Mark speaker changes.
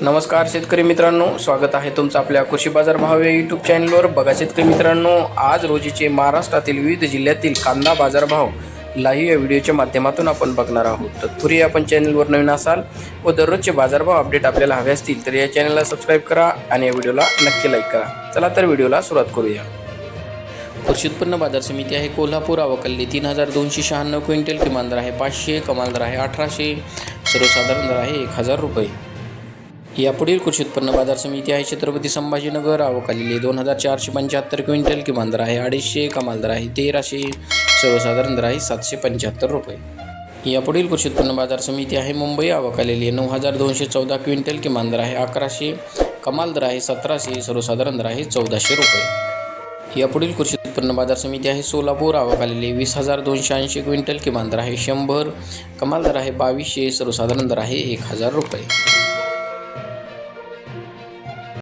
Speaker 1: नमस्कार शेतकरी मित्रांनो स्वागत आहे तुमचं आपल्या कृषी बाजार भाव या यूट्यूब चॅनलवर बघा शेतकरी मित्रांनो आज रोजीचे महाराष्ट्रातील विविध जिल्ह्यातील कांदा बाजारभाव लाईव्ह या व्हिडिओच्या माध्यमातून आपण बघणार आहोत. तत्पूर्वी आपण चॅनलवर नवीन असाल व दररोजचे बाजारभाव अपडेट आपल्याला हवे असतील तर या चॅनलला सबस्क्राईब करा आणि या व्हिडिओला नक्की लाईक करा. चला तर व्हिडिओला सुरुवात करूया. कृषी उत्पन्न बाजार समिती आहे कोल्हापूर अवकल्ली तीन हजार दोनशे शहाण्णव क्विंटल किमान दर आहे पाचशे कमाल दर आहे अठराशे सर्वसाधारण दर आहे एक हजार रुपये. यापुढील कृषी उत्पन्न बाजार समिती आहे. छत्रपती संभाजीनगर अवकालेली दोन हजार चारशे पंच्याहत्तर क्विंटल किमान दर आहे. अडीचशे कमाल दर आहे. तेराशे सर्वसाधारण दर आहे. सातशे पंच्याहत्तर रुपये. यापुढील कृषी उत्पन्न बाजार समिती आहे. मुंबई अवकालेली नऊ हजार दोनशे चौदा क्विंटल किमान दर आहे. अकराशे कमाल दर आहे. सतराशे सर्वसाधारण दर आहे. चौदाशे रुपये. यापुढील कृषी उत्पन्न बाजार समिती आहे. सोलापूर आवक वीस हजार दोनशे ऐंशी क्विंटल किमान दर आहे. शंभर कमाल दर आहे. बावीसशे सर्वसाधारण दर आहे. एक हजार रुपये.